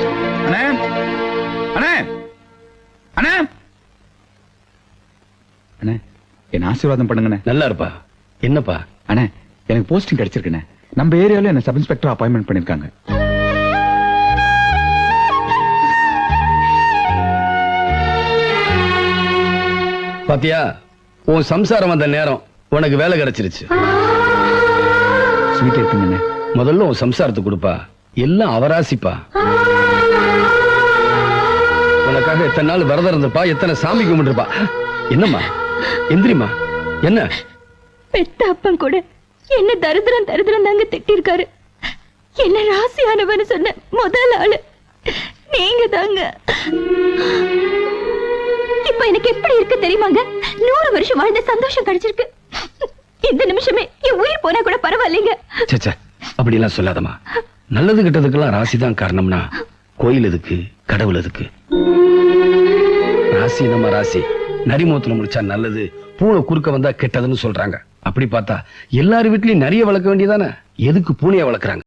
அண்ணே. அண்ணே. அண்ணே. அண்ணே என்ன ஆசீர்வாதம் பண்ணுங்கண்ணே. நல்லா இருப்பா என்னப்பா? அண்ணே எனக்கு போஸ்டிங் கிடைச்சிருக்குண்ணே. நம்ம ஏரியால என்ன சப் இன்ஸ்பெக்டர் அப்பாயின்மெண்ட் பண்ணிருக்காங்க. பாத்தியா உன் சம்சாரம் வந்த நேரம் உனக்கு வேலை கிடைச்சிருச்சு. ஸ்வீட் முதல்ல உன் சம்சாரத்தை கொடுப்பா. எல்லாம் அவராசிப்பா. உனக்காக எத்தனை நாள் விரதம் இருந்தப்பா எத்தனை சாமி கும்பிட்டுருப்பா. என்னம்மா? எந்திரிம்மா. என்ன? பெத்த அப்பன் கூட என்ன தரித்திரம் தரித்திரம் தாங்க திட்டிருக்காரு. என்ன ராசியானவன்னு சொன்ன முதல் ஆளு. நீங்க தாங்க. இப்ப எனக்கு எப்படி இருக்கு தெரியுமாங்க? நூறு வருஷம் வாழ்ந்த சந்தோஷம் கிடைச்சிருக்கு. இந்த நிமிஷமே என் உயிர் போனா கூட பரவாயில்லைங்க. சச்சா அப்படிலாம் சொல்லாதம்மா. நல்லது கெட்டதுக்கெல்லாம் ராசி தான் காரணம்னா கோயில் எதுக்கு கடவுள் எதுக்கு? ராசி நம்ம ராசி. நரிமூத்துல முடிச்சா நல்லது பூனை குறுக்க வந்தா கெட்டதுன்னு சொல்றாங்க. அப்படி பார்த்தா எல்லார் வீட்லயும் நிறைய வளர்க்க வேண்டியதானே எதுக்கு பூனைய வளர்க்குறாங்க?